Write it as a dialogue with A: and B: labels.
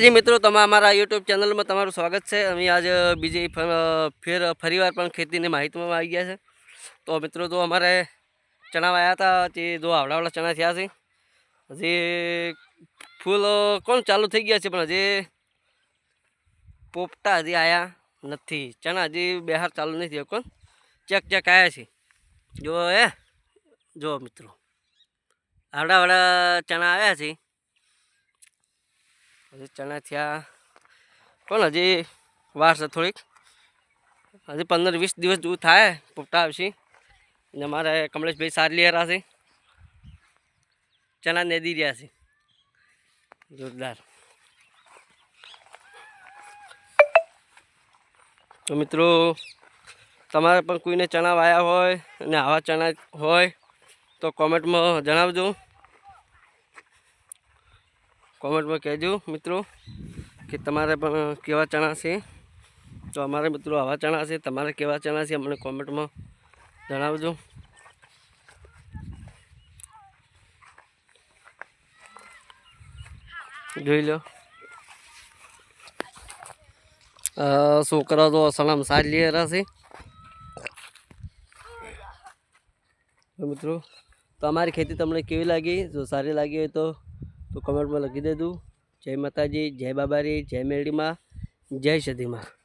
A: જી મિત્રો, તમે અમારા યુટ્યુબ ચેનલમાં તમારું સ્વાગત છે. અમે આજે બીજી ફેર ફરીવાર પણ ખેતીની માહિતીમાં આવી ગયા છે. તો મિત્રો તો અમારે ચણા વાયા હતા તે દો આવડાવડા ચણા થયા છે. હજી ફૂલ કોણ ચાલુ થઈ ગયા છે, પણ હજી પોપટા હજી આવ્યા નથી. ચણા હજી બહાર ચાલુ નથી થયો, કોણ? ચેક ચેક આવ્યા છે. જો એ જો મિત્રો, આવડાવડા ચણા આવ્યા છે. હજી ચણા થયા. કોણ હજી વાર છે થોડીક. હજી પંદર વીસ દિવસ જેવું થાય પોપટા આવશે. ને અમારે કમલેશભાઈ સારી લેરા છે. ચણા નેદી રહ્યા છે. જોરદાર. તો મિત્રો, તમારે પણ કોઈને ચણા વાયા હોય અને આવા ચણા હોય તો કોમેન્ટમાં જણાવજો. કોમેન્ટમાં કહેજો મિત્રો, કે તમારે પણ કેવા ચણા છે? તો અમારે મિત્રો આવા ચણા છે, તમારે કેવા ચણા છે, અમને કોમેન્ટમાં જણાવજો. જોઈ લો. છોકરા તો સલામ સારી રહ્યા છે. મિત્રો, તો અમારી ખેતી તમને કેવી લાગી? જો સારી લાગી હોય તો તો કમેન્ટમાં લખી દેજો. જય માતાજી જય બાબારી જય મેરડીમાં જય સદીમાં